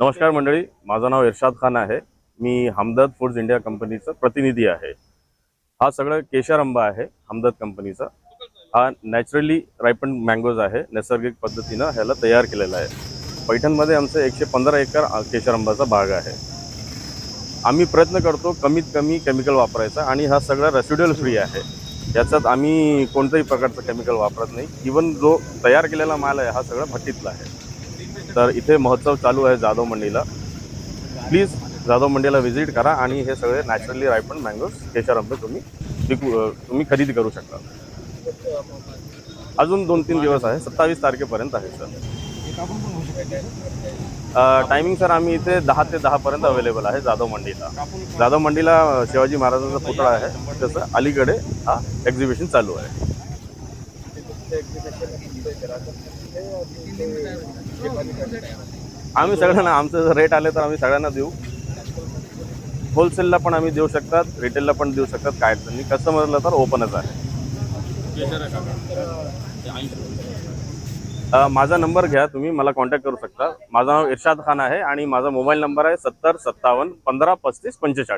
नमस्कार मंडळी माझं नाव इर्शाद खान आहे. मी हमदर्द फूड्स इंडिया कंपनीचा प्रतिनिधी आहे. हा सगळं केशर आंबा आहे हमदर्द कंपनीचा. हा नॅचरली रायपन मँगोज आहे नैसर्गिक पद्धतीनं ह्याला तयार केलेला आहे. पैठणमध्ये आमचं एकशे पंधरा एकर अ, केशर भाग आहे. आम्ही प्रयत्न करतो कमीत कमी केमिकल वापरायचा आणि हा सगळा रेसिड्युअल फ्री आहे. याच्यात आम्ही कोणत्याही प्रकारचं केमिकल वापरत नाही. इवन जो तयार केलेला माल आहे हा सगळा भट्टीतला आहे. तर इथे महोत्सव चालू आहे जाधव मंडीला. प्लीज जाधव मंडीला व्हिजिट करा आणि हे सगळे नॅचरली रायपन मँगोज केशर आंबे तुम्ही विकू तुम्ही खरेदी करू शकता. अजून दोन तीन दिवस आहे. सत्तावीस तारखेपर्यंत आहे सर. टायमिंग सर आम्ही इथे दहा ते दहापर्यंत अवेलेबल आहे जाधव मंडीला. जाधव मंडीला शिवाजी महाराजांचा पुतळा आहे. त्याचं अलीकडे हा एक्झिबिशन चालू आहे. आम्ही सगळ्यांना आमचं जर रेट आले तर आम्ही सगळ्यांना देऊ. होलसेलला पण आम्ही देऊ शकतात रिटेलला पण देऊ शकतात काय अडचण नाही. कस्टमरला तर ओपनच आहे. माझा नंबर घ्या तुम्ही मला कॉन्टॅक्ट करू शकता. माझं नाव इर्शाद खान आहे आणि माझा मोबाईल नंबर आहे सत्तर सत्तावन्न पंधरा पस्तीस पंचेचाळीस.